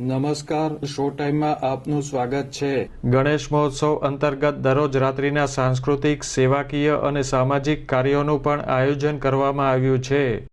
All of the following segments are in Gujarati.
નમસ્કાર, શો ટાઈમમાં આપનું સ્વાગત છે. ગણેશ મહોત્સવ અંતર્ગત દરરોજ રાત્રિના સાંસ્કૃતિક, સેવાકીય અને સામાજિક કાર્યોનું પણ આયોજન કરવામાં આવ્યું છે.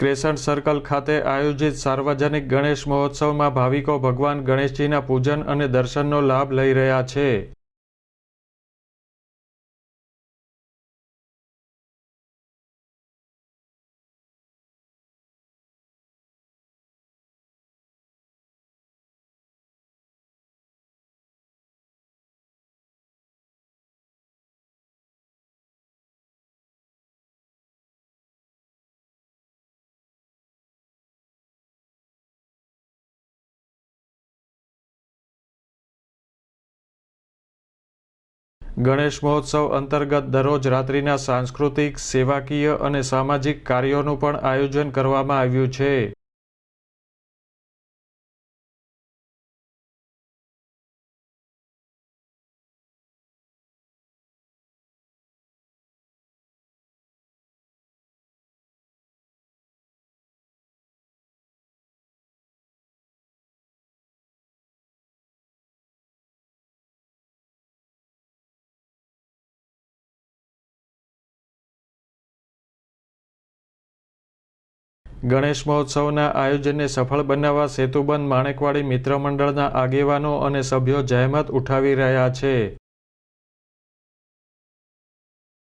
ક્રેસન્ટ સર્કલ ખાતે આયોજિત સાર્વજનિક ગણેશ મહોત્સવમાં ભાવિકો ભગવાન ગણેશજીના પૂજન અને દર્શનનો લાભ લઈ રહ્યા છે. ગણેશ મહોત્સવ અંતર્ગત દરરોજ રાત્રિના સાંસ્કૃતિક, સેવાકીય અને સામાજિક કાર્યોનું પણ આયોજન કરવામાં આવ્યું છે. ગણેશ મહોત્સવના આયોજનને સફળ બનાવવા સેતુબંધ માણેકવાડી મિત્ર મંડળના આગેવાનો અને સભ્યો જહેમત ઉઠાવી રહ્યા છે.